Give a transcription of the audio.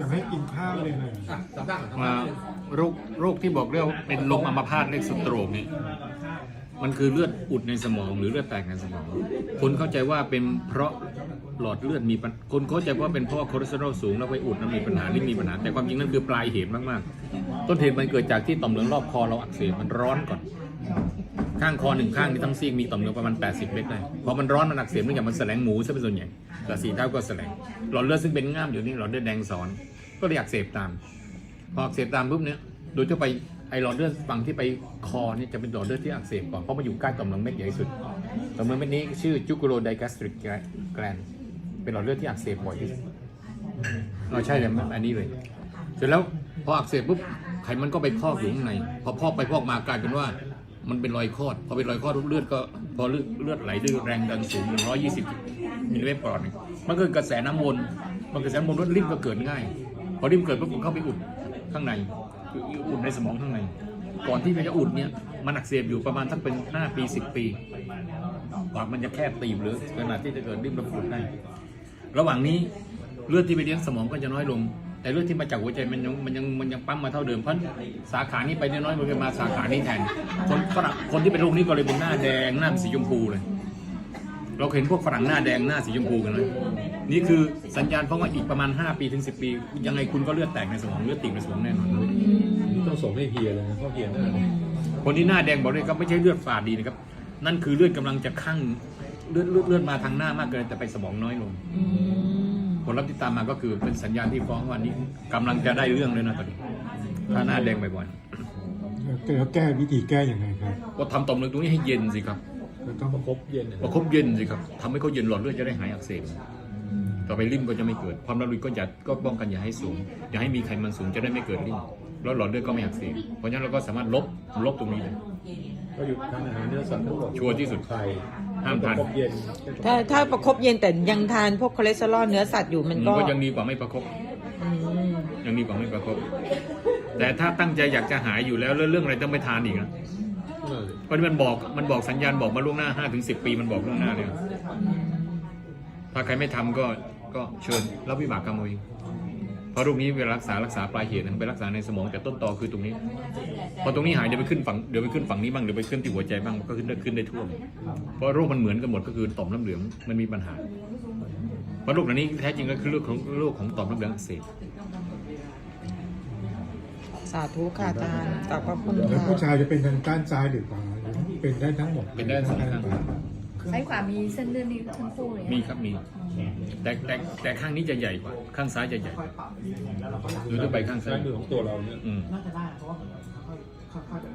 จะให้กินข้าวเลยนะมาโรคโรคที่บอกเรียกว่าเป็นลมอัมพาตเรียกสโตรกเนี่ยมันคือเลือดอุดในสมองหรือเลือดแตกในสมอง คนเข้าใจว่าเป็นเพราะหลอดเลือดมีปัญคนเข้าใจว่าเป็นเพราะว่าคอเลสเตอรอลสูงแล้วไปอุดแล้วมีปัญหานี่มีปัญหา แต่ความจริงนั่นคือปลายเหตุมากๆ ต้นเหตุมันเกิดจากที่ต่อมเหลืองรอบคอเราอักเสบมันร้อนก่อน ข้างคอหนึ่งข้างที่ทั้งซีกมีต่อมเหลืองประมาณ 80 เมตรได้พอมันร้อนมันอักเสบเนื่องจากมันแสลงหมูซะเป็นส่วนใหญ่แต่สีเท้าก็แสลงหลอดเลือดซึ่งเป็นง่ามอยู่นี่หลอดเลือดแดงสอน ก็เลยอักเสบตาม พออักเสบตามปุ๊บเนี่ยโดยทั่วไปไอหลอดเลือดฝั่งที่ไปคอเนี่ยจะเป็นหลอดเลือดที่อักเสบก่อนเพราะมันอยู่ใกล้ต่อมเหลืองเม็ดใหญ่ที่สุดต่อมเหลืองเม็ดนี้ชื่อจูกโรไดกาสตริกแกลนเป็นหลอดเลือดที่อักเสบบ่อยที่สุดเราใช่เลยอันนี้เลย เสร็จแล้วพออักเสบปุ๊บไขมันก็ไปพอกอยู่ข้างใน พอพอกไปพอกมากลายเป็นว่า มันเป็นรอยคอด พอเป็นรอยคอดเลือดก็พอเลือดเลือดไหลด้วยแรงดันสูง120มิลลิเมตรปอนด์มันก็เกิดกระแสน้ำวนมันกระแสน้ำวนรถริมก็เกิดง่าย พอริมเกิดปุ๊บมันเข้าไปอุดข้างในคืออุดในสมองข้างในก่อนที่มันจะอุดเนี่ยมันอักเสบอยู่ประมาณสักเป็น5ปี 10 ปีปอดมันจะแคบตีบหรือขนาดที่จะเกิดริมระอุดได้ระหว่างนี้เลือดที่ไปเลี้ยงสมองก็จะน้อยลง แต่เลือดที่มาจากหัวใจมันยังมันยังมันยังปั๊มมาเท่าเดิมเพราะสาขานี้ไปน้อยๆมันก็มาสาขานี้แทนคนฝรั่งคนที่เป็นโรคนี้ก็เลยเป็นหน้าแดงหน้าสีชมพูเลย เราเห็นพวกฝรั่งหน้าแดงหน้าสีชมพูกันเลยนี่คือสัญญาณเพราะว่าอีกประมาณ 5 ปีถึง 10 ปี ยังไงคุณก็เลือดแตกในสมองเลือดติ่งในสมองแน่นอนต้องส่งให้เฮียเลยนะเพราะเฮียหน้าเนี่ยคนที่หน้าแดงบอกเลยครับไม่ใช่เลือดฝาดดีนะครับ นั่นคือเลือดกำลังจะคั่งเลือดเลือดเลือดมาทางหน้ามากเกินแต่ไปสมองน้อยลงอืมผ ลลัพธ์ที่ตามมาก็คือเป็นสัญญาณที่ฟ้องว่านี้กำลังจะได้เรื่องเลยนะตอนนี้ถ้าหน้าแดงบ่อยแล้วแก้วิธีแก้ยังไงครับๆก็ทำต่อมเหลืองตรงนี้ให้เย็นสิครับก็ต้องประคบเย็นเนี่ยประคบเย็นสิครับทำให้เขาเย็นหลอดเลือดจะได้หายอักเสบ ต่อไปริ่มก็จะไม่เกิด ความดันโลหิตก็อย่าก็ป้องกันอย่าให้สูง อย่าให้มีไขมันสูงจะได้ไม่เกิดริ่มแล้วหลอดเลือดก็ไม่อักเสบเพราะฉะนั้นเราก็สามารถลบลบตรงนี้เลยก็หยุดทานอาหารเนื้อสัตว์ทั้งหมดชัวร์ที่สุด ไข่ห้ามทานประคบเย็นถ้าถ้าประคบเย็นแต่ยังทานพวกคอเลสเตอรอลเนื้อสัตว์อยู่มันก็ก็ยังดีกว่าไม่ประคบ อืมยังดีกว่าไม่ประคบ แต่ถ้าตั้งใจอยากจะหายอยู่แล้วแล้วเรื่องอะไรต้องไม่ทานอีกนะเออเพราะที่มันบอกมันบอกสัญญาณบอกมาล่วงหน้า5ถึง10 ปีมันบอกล่วงหน้าเลยถ้าใครไม่ทำก็ ก็เชิญรับวิบากกรรมเอาเองเพราะโรคนี้เวลารักษารักษาปลายเหตุนะไปรักษาในสมองแต่ต้นตอคือตรงนี้ พอตรงนี้หายเดี๋ยวไปขึ้นฝั่งเดี๋ยวไปขึ้นฝั่งนี้บ้างเดี๋ยวไปขึ้นที่หัวใจบ้างก็ขึ้นได้ขึ้นได้ทั่วเพราะโรคมันเหมือนกันหมดก็คือต่อมน้ำเหลืองมันมีปัญหาเพราะโรคเหล่านี้แท้จริงก็คือโรคของโรคของต่อมน้ำเหลืองอักเสบสาธุค่ะอาจารย์ขอบพระคุณแล้วค่ะ ผู้ชายจะเป็นทางด้านซ้ายหรือขวาเป็นได้ทั้งหมดเป็นได้สองข้างซ้าย ขวามีเส้นเลือดนี้ทั้งคู่เลยมีครับมี แต่แต่แต่ข้างนี้จะใหญ่กว่า ข้างซ้ายจะใหญ่ดูถ้าไปข้างซ้ายของตัวเราเนี่ยน่าจะได้เพราะว่าค่อยๆแบบ